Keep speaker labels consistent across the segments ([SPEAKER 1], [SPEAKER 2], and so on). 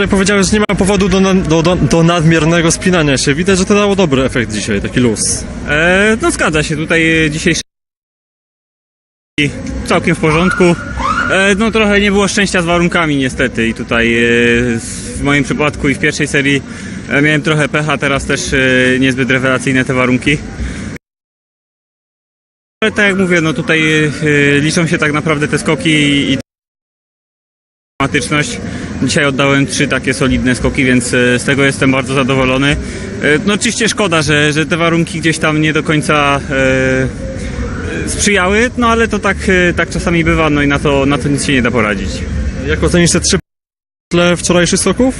[SPEAKER 1] Powiedziałeś, że nie ma powodu do, do, do, do nadmiernego spinania się. Widać, że to dało dobry efekt dzisiaj, taki luz.
[SPEAKER 2] E, no zgadza się, tutaj dzisiejszy całkiem w porządku. E, no trochę nie było szczęścia z warunkami niestety i tutaj e, w moim przypadku i w pierwszej serii e, miałem trochę pecha, teraz też e, niezbyt rewelacyjne te warunki. Ale tak jak mówię, no tutaj e, liczą się tak naprawdę te skoki i, i automatyczność. Dzisiaj oddałem trzy takie solidne skoki, więc e, z tego jestem bardzo zadowolony. E, No oczywiście szkoda, że, że te warunki gdzieś tam nie do końca e, sprzyjały, no ale to tak, tak czasami bywa, no i na to, na to nic się nie da poradzić.
[SPEAKER 1] Jak ocenisz te trzy tle wczorajszych skoków?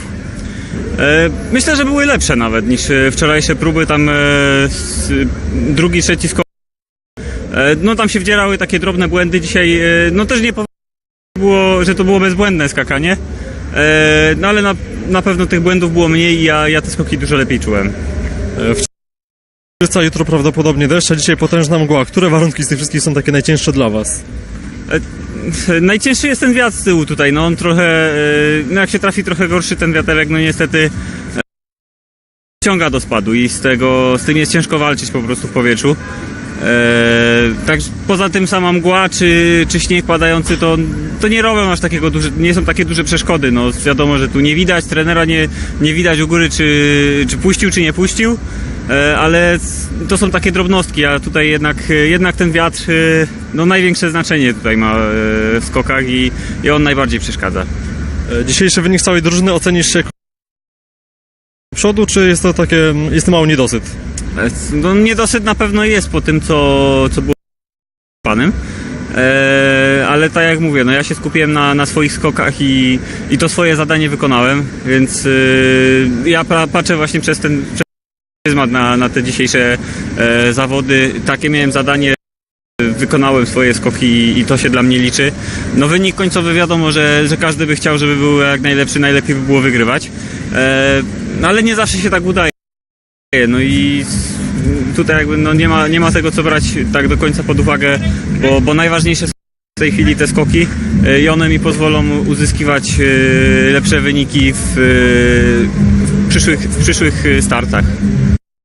[SPEAKER 2] E, Myślę, że były lepsze nawet niż wczorajsze próby, tam drugi, trzeci skok. No tam się wdzierały takie drobne błędy dzisiaj, no też nie powiem, że to było bezbłędne skakanie, no ale na, na pewno tych błędów było mniej i ja, ja te skoki dużo lepiej czułem.
[SPEAKER 1] E, Wczoraj jutro prawdopodobnie deszcz, a dzisiaj potężna mgła. Które warunki z tych wszystkich są takie najcięższe dla Was?
[SPEAKER 2] Najcięższy jest ten wiatr z tyłu tutaj, no on trochę, e, no jak się trafi trochę gorszy ten wiaterek, no niestety e, ciąga do spadu i z tego, z tym jest ciężko walczyć po prostu w powietrzu. E, tak poza tym sama mgła czy, czy śnieg padający to, to nie robią aż takiego nie są takie duże przeszkody, no wiadomo, że tu nie widać, trenera nie, nie widać u góry czy, czy puścił czy nie puścił, e, ale to są takie drobnostki, a tutaj jednak, e, jednak ten wiatr e, no największe znaczenie tutaj ma w skokach i, i on najbardziej przeszkadza.
[SPEAKER 1] Dzisiejszy wynik całej drużyny ocenisz się przodu, czy jest to takie, jest to mały niedosyt?
[SPEAKER 2] No, niedosyt na pewno jest po tym, co, co było panem. E, ale tak jak mówię, no ja się skupiłem na, na swoich skokach i, i to swoje zadanie wykonałem, więc e, ja pa, patrzę właśnie przez ten pryzmat na, na te dzisiejsze e, zawody. Takie miałem zadanie, wykonałem swoje skoki i, i to się dla mnie liczy. No wynik końcowy wiadomo, że, że każdy by chciał, żeby był jak najlepszy, najlepiej by było wygrywać. E, no ale nie zawsze się tak udaje. No i tutaj jakby no nie, ma, nie ma tego co brać tak do końca pod uwagę, bo, bo najważniejsze są w tej chwili te skoki e, i one mi pozwolą uzyskiwać e, lepsze wyniki w, e, w, przyszłych, w przyszłych startach.